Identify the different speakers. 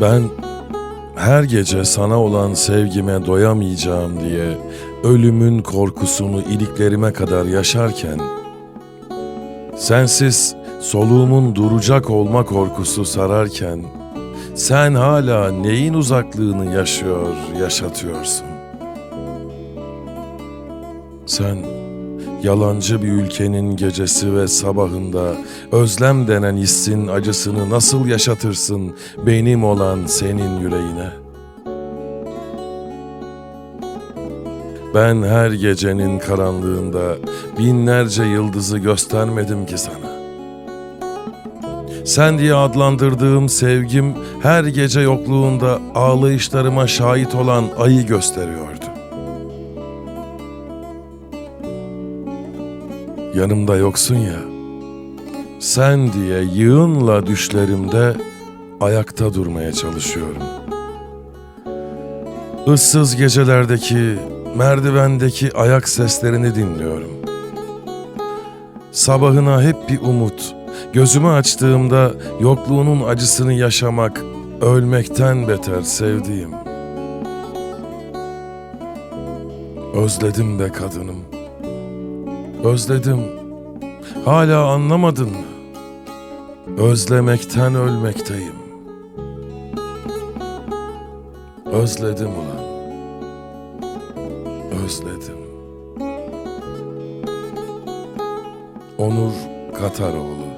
Speaker 1: Ben her gece sana olan sevgime doyamayacağım diye ölümün korkusunu iliklerime kadar yaşarken sensiz soluğumun duracak olma korkusu sararken sen hala neyin uzaklığını yaşıyor, yaşatıyorsun. Sen yalancı bir ülkenin gecesi ve sabahında özlem denen hissin acısını nasıl yaşatırsın benim olan senin yüreğine? Ben her gecenin karanlığında binlerce yıldızı göstermedim ki sana. Sen diye adlandırdığım sevgim her gece yokluğunda ağlayışlarıma şahit olan ayı gösteriyordu. Yanımda yoksun ya. Sen diye yığınla düşlerimde ayakta durmaya çalışıyorum. Issız gecelerdeki, merdivendeki ayak seslerini dinliyorum. Sabahına hep bir umut. Gözümü açtığımda yokluğunun acısını yaşamak, ölmekten beter sevdiğim. Özledim be kadınım. Özledim. Hala anlamadın mı? Özlemekten ölmekteyim. Özledim ulan. Özledim. Onur Kataroğlu